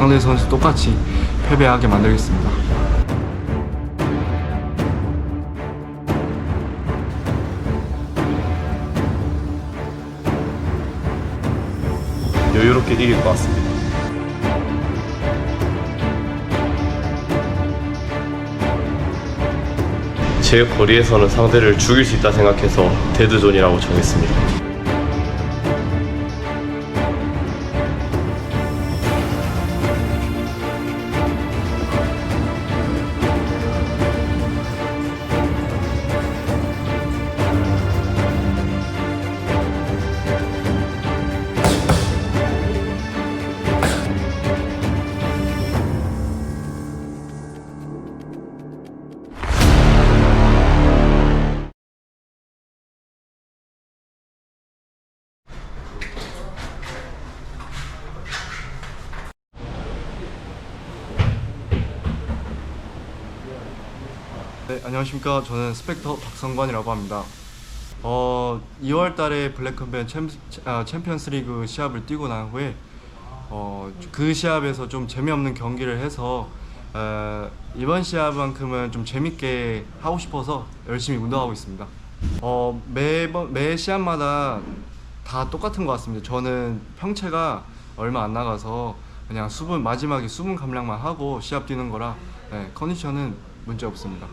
상대 선수 똑같이 패배하게 만들겠습니다. 여유롭게 이길 것 같습니다. 제 거리에서는 상대를 죽일 수 있다 생각해서 데드존이라고 정했습니다. 네, 안녕하십니까. 저는 스펙터 박성관이라고 합니다. 어, 2월 달에 블랙컴뱃 챔, 아, 챔피언스 리그 시합을 뛰고 난 후에 어, 그 시합에서 좀 재미없는 경기를 해서 어, 이번 시합만큼은 좀 재밌게 하고 싶어서 열심히 운동하고 있습니다. 어, 매번 매 시합마다 다 똑같은 것 같습니다. 저는 평체가 얼마 안 나가서 그냥 수분 마지막에 수분 감량만 하고 시합 뛰는 거라 네, 컨디션은 문제 없습니다.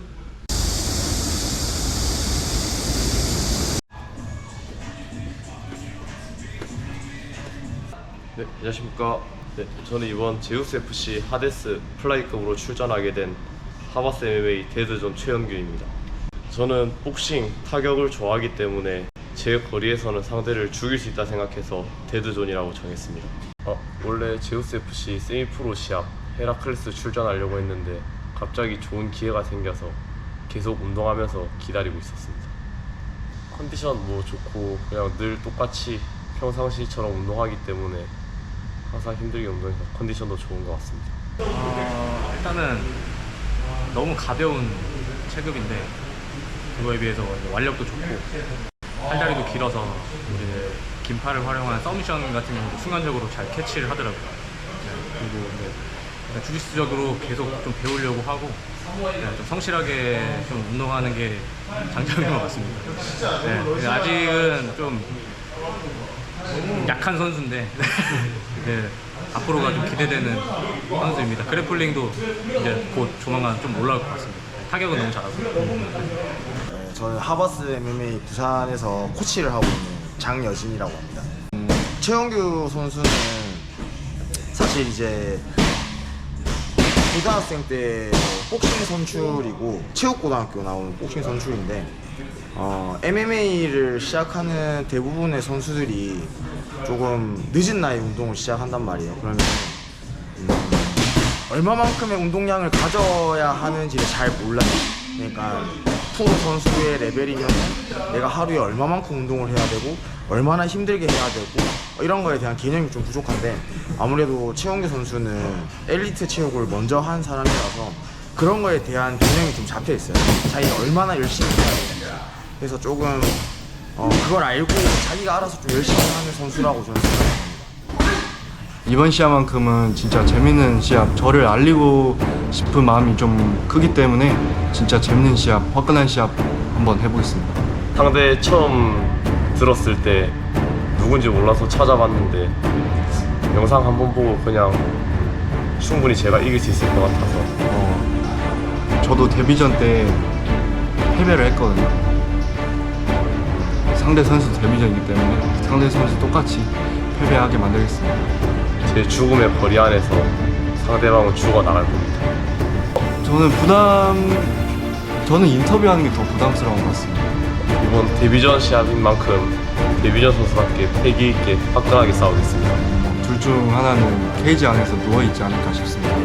네, 안녕하십니까. 네, 저는 이번 제우스 FC 하데스 플라이급으로 출전하게 된 하바스 MMA 데드존 최현규입니다. 저는 복싱, 타격을 좋아하기 때문에 제 거리에서는 상대를 죽일 수 있다 생각해서 데드존이라고 정했습니다. 어, 원래 제우스 FC 세미프로 시합 헤라클레스 출전하려고 했는데 갑자기 좋은 기회가 생겨서 계속 운동하면서 기다리고 있었습니다. 컨디션 뭐 좋고 그냥 늘 똑같이 평상시처럼 운동하기 때문에 항상 힘들게 운동해서 컨디션도 좋은 것 같습니다. 어, 일단은 너무 가벼운 체급인데 그거에 비해서 이제 완력도 좋고 팔다리도 길어서 우리 긴팔을 활용한 서미션 같은 경우도 순간적으로 잘 캐치를 하더라고요. 네, 그리고 이제 주짓수적으로 계속 좀 배우려고 하고 네, 좀 성실하게 좀 운동하는 게 장점인 것 같습니다. 네, 아직은 좀 약한 선수인데 네, 앞으로가 좀 기대되는 선수입니다. 그래플링도 이제 곧 조만간 좀 올라올 것 같습니다. 타격은 너무 잘하고. 네, 저는 하버스 MMA 부산에서 코치를 하고 있는 장여진이라고 합니다. 음, 최영규 선수는 사실 이제 고등학생 때 복싱 선출이고 체육고등학교 나오는 복싱 선출인데 어, MMA를 시작하는 대부분의 선수들이 조금 늦은 나이 운동을 시작한단 말이에요. 그러면 음, 얼마만큼의 운동량을 가져야 하는지를 잘 몰라요. 그러니까 프로 선수의 레벨이면 내가 하루에 얼마만큼 운동을 해야 되고 얼마나 힘들게 해야 되고 어, 이런 거에 대한 개념이 좀 부족한데 아무래도 최원규 선수는 엘리트 체육을 먼저 한 사람이라서 그런 거에 대한 개념이 좀 잡혀 있어요. 자기가 얼마나 열심히 해야 되는지. 그래서 조금 어, 그걸 알고 자기가 알아서 좀 열심히 하는 선수라고 저는 생각합니다. 이번 시합만큼은 진짜 재밌는 시합, 저를 알리고 싶은 마음이 좀 크기 때문에 진짜 재밌는 시합, 화끈한 시합 한번 해보겠습니다. 상대 처음 들었을 때 누군지 몰라서 찾아봤는데 영상 한번 보고 그냥 충분히 제가 이길 수 있을 것 같아서 어, 저도 데뷔전 때 패배를 했거든요. 상대 선수 데뷔전이기 때문에 상대 선수 똑같이 패배하게 만들겠습니다. 제 죽음의 거리 안에서 상대방은 죽어 나갈 겁니다. 저는 부담, 저는 인터뷰하는 게 더 부담스러운 것 같습니다. 이번 데뷔전 시합인 만큼 데뷔전 선수답게 패기 있게 화끈하게 싸우겠습니다. 둘 중 하나는 케이지 안에서 누워 있지 않을까 싶습니다.